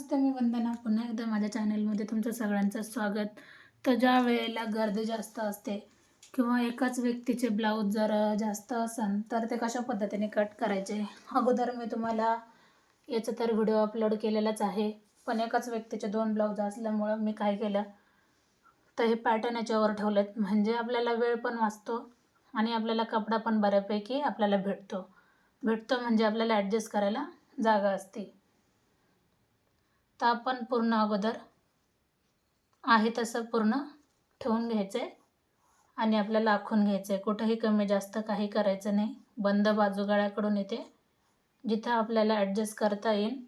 नमस्ते मी वंदना. पुन्हा एकदा माझ्या चॅनलमध्ये तुमचं सगळ्यांचं स्वागत. तर ज्या वेळेला गर्दी जास्त असते किंवा एकाच व्यक्तीचे ब्लाऊज जर जास्त असन तर ते कशा पद्धतीने कट करायचे? अगोदर मी तुम्हाला याचा तर व्हिडिओ अपलोड केलेलाच आहे पण एकाच व्यक्तीचे दोन ब्लाऊज असल्यामुळं मी काय केलं? तर हे पॅटर्न याच्यावर ठेवलेत. म्हणजे आपल्याला वेळ पण वाचतो आणि आपल्याला कपडा पण बऱ्यापैकी आपल्याला भेटतो. भेटतो म्हणजे आपल्याला ॲडजस्ट करायला जागा असते. तर आपण पूर्ण अगोदर आहे तसं पूर्ण ठेवून घ्यायचं आहे आणि आपल्याला आखून घ्यायचं आहे कुठंही कमी जास्त काही करायचं नाही. बंद बाजूगाळ्याकडून येते. जिथं आपल्याला ॲडजस्ट करता येईल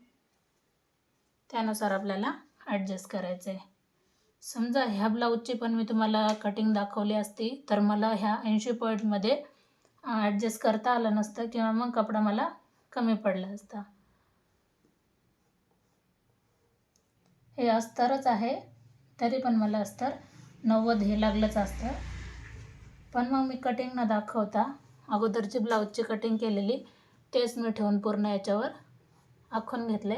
त्यानुसार आपल्याला ॲडजस्ट करायचं आहे समजा ह्या ब्लाऊजची पण मी तुम्हाला कटिंग दाखवली असती तर मला ह्या ऐंशी पॉईंटमध्ये ॲडजस्ट करता आलं नसतं किंवा मग कपडा मला कमी पडला असता. हे अस्तरच आहे. तरी पण मला अस्तर नव्वद हे लागलंच असतं. पण मग मी कटिंग न दाखवता. अगोदरची ब्लाऊजची कटिंग केलेली. तेच मी ठेवून पूर्ण याच्यावर आखून घेतले.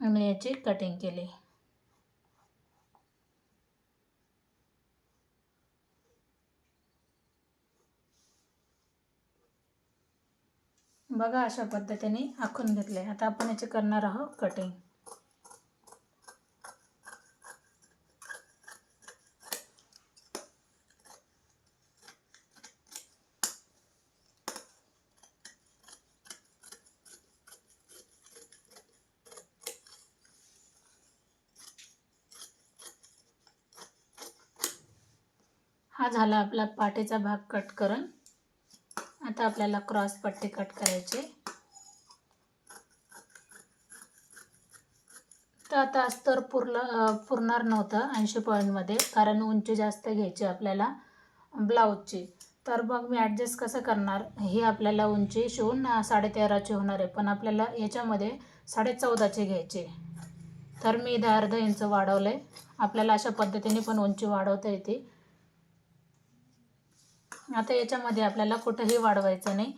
आणि याची कटिंग केली. बघा अशा पद्धतीने आखून घेतले. आता आपण याचे करणार आहोत कटिंग हा झाला आपला पाठीचा भाग कट करून. आता आपल्याला क्रॉस पट्टी कट करायची. तर आता अस्तर पुरलं पुरणार नव्हतं ऐंशी पॉईंटमध्ये कारण उंची जास्त घ्यायची आपल्याला ब्लाऊजची. तर मग मी ॲडजस्ट कसं करणार? ही आपल्याला उंची शिवून साडेतेराची होणार आहे. पण आपल्याला याच्यामध्ये साडेचौदाची घ्यायची. तर मी इथं अर्धा इंच वाढवलं आहे आपल्याला अशा पद्धतीने पण उंची वाढवता येते. आता याच्यामध्ये आपल्याला कुठंही वाढवायचं नाही.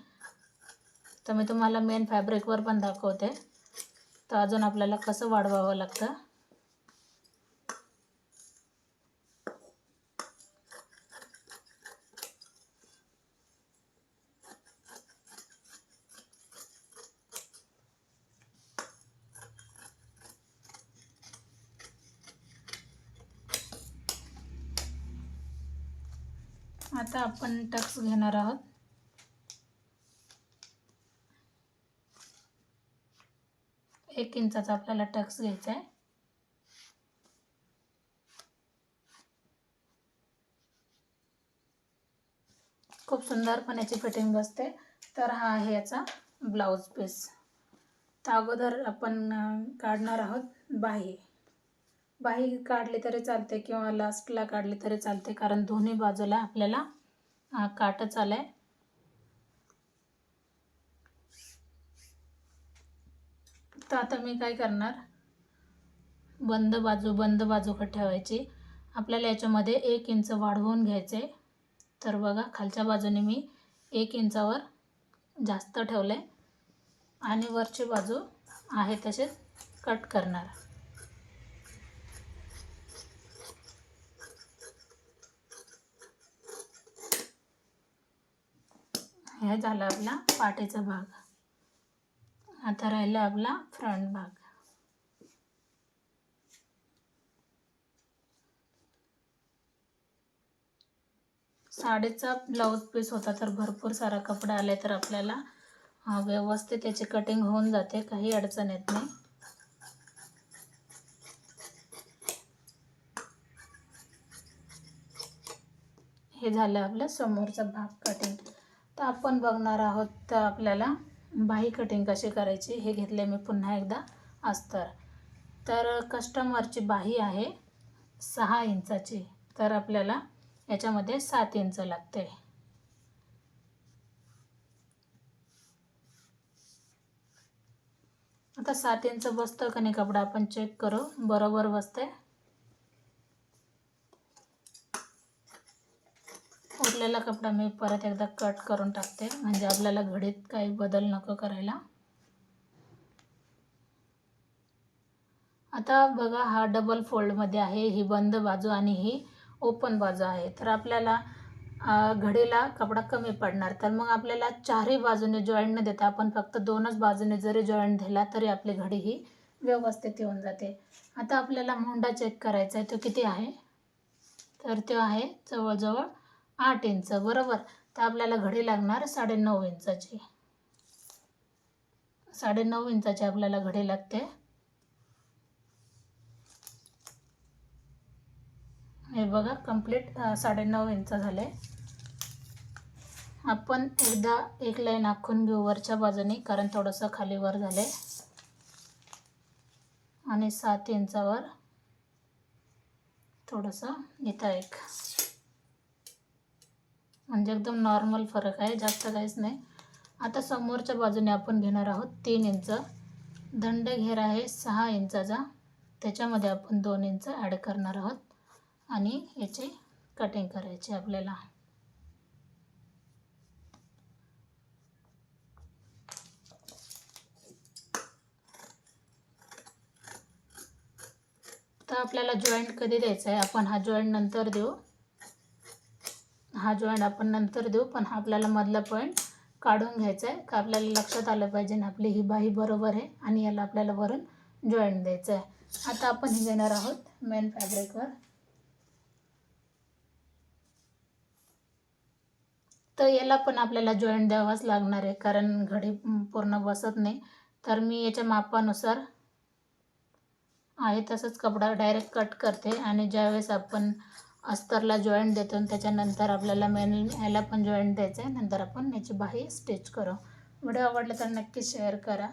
तर मी तुम्हाला मेन फॅब्रिकवर पण दाखवते. तर अजून आपल्याला कसं वाढवावं लागतं? आता आपण टक्स घेणार आहोत. एक इंचाचा आपल्याला टक्स घ्यायचा आहे खूप सुंदरपणे याची फिटिंग बसते. तर हा आहे याचा ब्लाऊज पीस. तर अगोदर आपण काढणार आहोत बाही बाही काढली तरी चालते किंवा लास्टला काढली तरी चालते कारण दोन्ही बाजूला आपल्याला काटच आलं आहे तर आता मी काय करणार? बंद बाजू बंद बाजू ठेवायची. आपल्याला याच्यामध्ये एक इंच वाढवून घ्यायचे तर बघा खालच्या बाजूने मी एक इंचावर जास्त ठेवलं आहे आणि वरची बाजू आहे तसेच कट करणार. हे झालं आपला पाठीचा भाग. आता राहिला आपला फ्रंट भाग. साडीचा ब्लाऊज पीस होता तर भरपूर सारा कपडा आला तर आपल्याला व्यवस्थित त्याची कटिंग होऊन जाते काही अडचण येत नाही. हे झालं आपलं समोरचा भाग कटिंग तर आपण बघणार आहोत तर आपल्याला बाही कटिंग कशी करायची हे घेतले मी पुन्हा एकदा अस्तर. तर कस्टमरची बाही आहे सहा इंचाची. तर आपल्याला याच्यामध्ये सात इंच लागते. आता सात इंच बसतं का नाही कपडा? आपण चेक करू. बरोबर बसते उरलेला कपडा मी परत एकदा कट करून टाकते. म्हणजे आपल्याला घडीत काही बदल नको करायला. आता बघा हा डबल फोल्डमध्ये आहे. ही बंद बाजू आणि ही ओपन बाजू आहे. तर आपल्याला घडीला कपडा कमी पडणार. तर मग आपल्याला चारही बाजूने जॉईंट न देता आपण फक्त दोनच बाजूने जरी जॉईंट दिला तरी आपली घडी ही व्यवस्थित येऊन जाते. आता आपल्याला मुंडा चेक करायचा आहे. तो किती आहे? तर तो आहे जवळजवळ आठ इंच बरोबर. तर आपल्याला घडी लागणार साडेनऊ इंचाची. साडेनऊ इंचाची आपल्याला घडी लागते. हे बघा कंप्लीट साडेनऊ इंच झाले. आपण एकदा एक लाईन आखून घेऊ वरच्या बाजूने कारण थोडंसं खाली वर झाले. आणि सात इंचावर थोडंसं इथं एक. म्हणजे एकदम नॉर्मल फरक आहे जास्त काहीच नाही. आता समोरच्या बाजूने आपण घेणार आहोत तीन इंच. दंड घेर आहे सहा इंचाचा. त्याच्यामध्ये आपण दोन इंच ॲड करणार आहोत. आणि याची कटिंग करायची आपल्याला. तर आपल्याला जॉईंट कधी द्यायचा आहे आपण हा जॉईंट नंतर देऊ. हा जॉईंट आपण नंतर देऊ पण हा आपल्याला मधला पॉईंट काढून घ्यायचा आहे. का आपल्याला लक्षात आलं पाहिजे ना आपली ही बाही बरोबर आहे आणि याला आपल्याला वरून जॉईंट द्यायचं आहे. आता आपण हे घेणार आहोत मेन फॅब्रिकवर तर याला पण आपल्याला जॉईंट द्यावाच लागणार आहे कारण घडी पूर्ण बसत नाही. तर मी याच्या मापानुसार आहे तसंच कपडा डायरेक्ट कट करते आणि ज्यावेळेस आपण अस्तरला जॉईंट देतो आणि त्याच्यानंतर आपल्याला मेन ह्याला पण जॉईंट द्यायचं आहे नंतर आपण याची बाही स्टिच करू. व्हिडिओ आवडला तर नक्की शेअर करा.